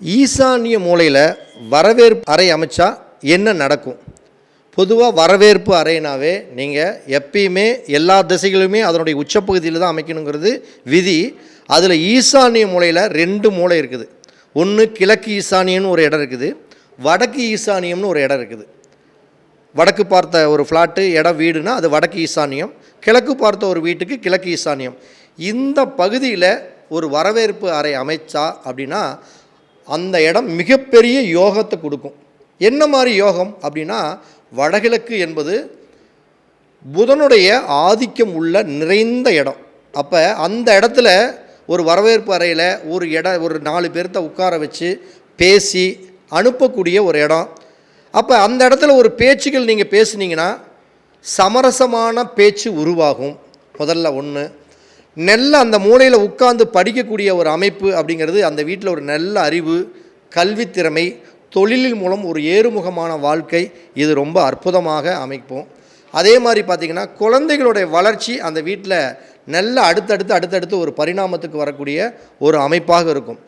ஈசானிய மூலையில் வரவேற்பு அறை அமைச்சா என்ன நடக்கும்? பொதுவாக வரவேற்பு அறைனாவே நீங்கள் எப்பயுமே எல்லா திசைகளுமே அதனுடைய உச்சப்பகுதியில் தான் அமைக்கணுங்கிறது விதி. அதில் ஈசானிய மூலையில் ரெண்டு மூலை இருக்குது. ஒன்று கிழக்கு ஈசானியம்னு ஒரு இடம் இருக்குது. வடக்கு ஈசானியம்னு ஒரு இடம் இருக்குது. வடக்கு பார்த்த ஒரு ஃப்ளாட்டு இடம் வீடுனா அது வடக்கு ஈசானியம். கிழக்கு பார்த்த ஒரு வீட்டுக்கு கிழக்கு ஈசானியம். இந்த பகுதியில் ஒரு வரவேற்பு அறை அமைச்சா அப்படின்னா அந்த இடம் மிகப்பெரிய யோகத்தை கொடுக்கும். என்ன மாதிரி யோகம் அப்படின்னா வடகிழக்கு என்பது புதனுடைய ஆதிக்கம் உள்ள நிறைந்த இடம். அப்போ அந்த இடத்துல ஒரு வரவேற்பு அறையில் ஒரு இட ஒரு நாலு பேர்த்த உட்கார வச்சு பேசி அனுப்பக்கூடிய ஒரு இடம். அப்போ அந்த இடத்துல ஒரு பேச்சுகள் நீங்கள் பேசுனீங்கன்னா சமரசமான பேச்சு உருவாகும். முதல்ல ஒன்று நல்ல அந்த மூலையில் உட்கார்ந்து படிக்கக்கூடிய ஒரு அமைப்பு அப்படிங்கிறது அந்த வீட்டில் ஒரு நல்ல அறிவு கல்வித்திறமை தொழிலின் மூலம் ஒரு ஏறுமுகமான வாழ்க்கை. இது ரொம்ப அற்புதமாக அமைப்போம். அதே மாதிரி பார்த்திங்கன்னா குழந்தைகளுடைய வளர்ச்சி அந்த வீட்டில் நல்ல அடுத்தடுத்து அடுத்தடுத்து ஒரு பரிணாமத்துக்கு வரக்கூடிய ஒரு அமைப்பாக இருக்கும்.